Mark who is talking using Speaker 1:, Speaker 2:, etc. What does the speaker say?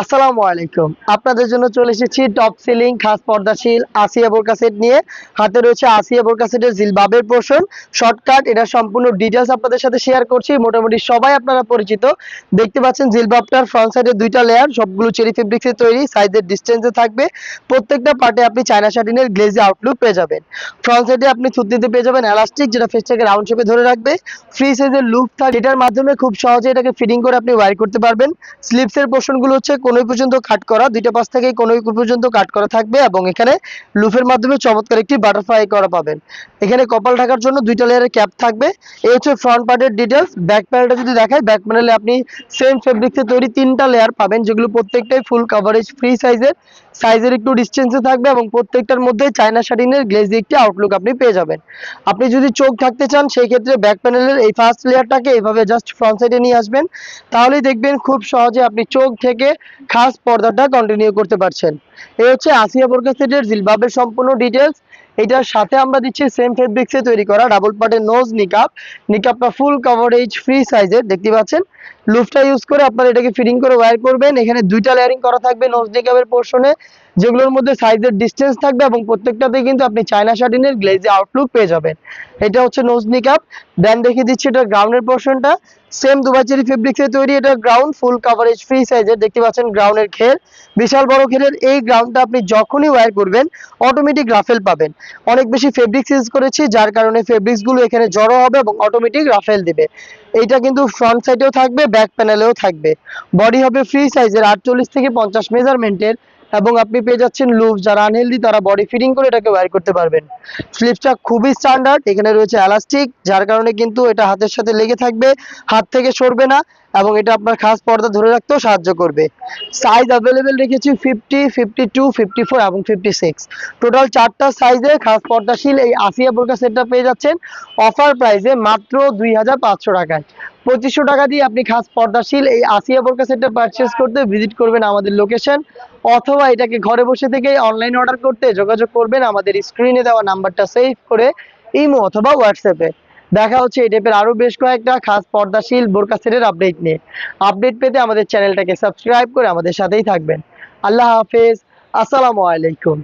Speaker 1: আসসালামু আলাইকুম। আপনাদের জন্য চলে এসেছি টপ সিলিং খাস পর্দাশীল নিয়ে। হাতে রয়েছে জিলবাবের শর্টকাট এটা সম্পূর্ণ ডিটেলস আপনাদের সাথে শেয়ার করছি। মোটামুটি সবাই আপনারা পরিচিত। দেখতে পাচ্ছেন জিলবাবটার ফ্রন্ট দুইটা লেয়ার সবগুলো চেরি তৈরি সাইজের ডিস্টেন্সে থাকবে। প্রত্যেকটা পার্টে আপনি চায়না শাটিনের গ্লেজি আউটলুক পেয়ে যাবেন। ফ্রন্ট সাইডে আপনি পেয়ে যাবেন এলাস্টিক যেটা ফেসটাকে রাউন্ড শেপে ধরে রাখবে। ফ্রি সাইজের এটার মাধ্যমে খুব সহজে এটাকে ফিটিং করে আপনি ওয়ার করতে পারবেন। স্লিপসের পোর্শনগুলো হচ্ছে কোনোই পর্যন্ত কাট করা, দুইটা পাশ থেকে কোনোই পর্যন্ত কাট করা থাকবে এবং এখানে লুফের মাধ্যমে চমৎকার একটি বাটারফ্লাই করা পাবেন। এখানে কপাল ঢাকার জন্য দুইটা লেয়ারের ক্যাপ থাকবে। এই হচ্ছে ফ্রন্ট পার্টের ডিটেলস ব্যাক প্যানেলটা যদি দেখায় ব্যাক প্যানেলে আপনি সেম ফেব্রিক্সে তৈরি তিনটা লেয়ার পাবেন, যেগুলো প্রত্যেকটাই ফুল কাভারেজ ফ্রি সাইজের সাইজের একটু ডিস্টেন্সে থাকবে এবং প্রত্যেকটার মধ্যে চায়না শাটিনের গ্লেজি একটি আউটলুক আপনি পেয়ে যাবেন। আপনি যদি চোখ থাকতে চান সেই ক্ষেত্রে ব্যাক প্যানেলের এই ফার্স্ট লেয়ারটাকে এইভাবে জাস্ট ফ্রন্ট সাইডে নিয়ে আসবেন। তাহলেই দেখবেন খুব সহজে আপনি চোখ থেকে খাস পর্দাটা কন্টিনিউ করতে পারছেন। এই হচ্ছে আসিয়া বোরকা সেটের জিলবাবের সম্পূর্ণ ডিটেলস এটার সাথে আমরা দিচ্ছি সেম ফেব্রিক্সে তৈরি করা ডাবল পার্টের নোজ নিকাপ নিকাপটা ফুল কভারেজ ফ্রি সাইজের দেখতে পাচ্ছেন? লুফটা ইউজ করে আপনারা এটাকে ফিটিং করে ওয়ার করবেন। এখানে দুইটা লেয়ারিং করা থাকবে নোজ নিকাপের পোর্শনে যেগুলোর মধ্যে সাইজের ডিস্টেন্স থাকবে এবং প্রত্যেকটাতে কিন্তু আপনি চায়না শাটিনের গ্লেজি আউটলুক পেয়ে যাবেন। এটা হচ্ছে নোজ নিকাপ দেন দেখিয়ে দিচ্ছি এটা গ্রাউন্ডের পোর্শনটা সেম দুবাচেরি ফেব্রিক্সে তৈরি এটা গ্রাউন্ড ফুল কাভারেজ ফ্রি সাইজের দেখতে পাচ্ছেন গ্রাউন্ডের খেল বিশাল বড় খেলের এই গ্রাউন্ডটা আপনি যখনই ওয়্যার করবেন অটোমেটিক রাফেল পাবেন। অনেক বেশি ফেব্রিক্স ইউজ করেছি, যার কারণে ফেব্রিক্সগুলো এখানে জড়ো হবে এবং অটোমেটিক রাফেল দিবে। এইটা কিন্তু ফ্রন্ট সাইডেও থাকবে ব্যাক প্যানেলেও থাকবে। বডি হবে ফ্রি সাইজের আটচল্লিশ থেকে পঞ্চাশ মেজারমেন্টের এবং আপনি পেয়ে যাচ্ছেন লুপ যারা আনহেলদি তারা বডি ফিটিং করে এটাকে ওয়্যার করতে পারবেন। স্লিপসটা খুবই স্ট্যান্ডার্ড এখানে রয়েছে এলাস্টিক যার কারণে কিন্তু এটা হাতের সাথে লেগে থাকবে, হাত থেকে সরবে না, এবং এটা আপনার খাস পর্দা ধরে রাখতেও সাহায্য করবে। সাইজ অ্যাভেলেবেল রেখেছি fifty fifty two fifty four এবং ফিফটি সিক্স টোটাল চারটা সাইজে খাস পর্দাশীল এই আসিয়া বোরকা সেটটা পেয়ে যাচ্ছেন। অফার প্রাইসে মাত্র দুই হাজার পাঁচশো টাকায়। পঁচিশশো টাকা দিয়ে আপনি খাস পর্দাশীল এই আসিয়া বোরকা সেটটা পারচেস করতে ভিজিট করবেন আমাদের লোকেশন অথবা এটাকে ঘরে বসে থেকে অনলাইন অর্ডার করতে যোগাযোগ করবেন। আমাদের স্ক্রিনে দেওয়া নাম্বারটা সেভ করে ইমো অথবা হোয়াটসঅ্যাপে দেখা হচ্ছে এই টাইপের আরও বেশ কয়েকটা খাস পর্দাশীল বোরকা সেটের আপডেট নিয়ে। আপডেট পেতে আমাদের চ্যানেলটাকে সাবস্ক্রাইব করে আমাদের সাথেই থাকবেন। আল্লাহ হাফেজ। আসসালামু আলাইকুম।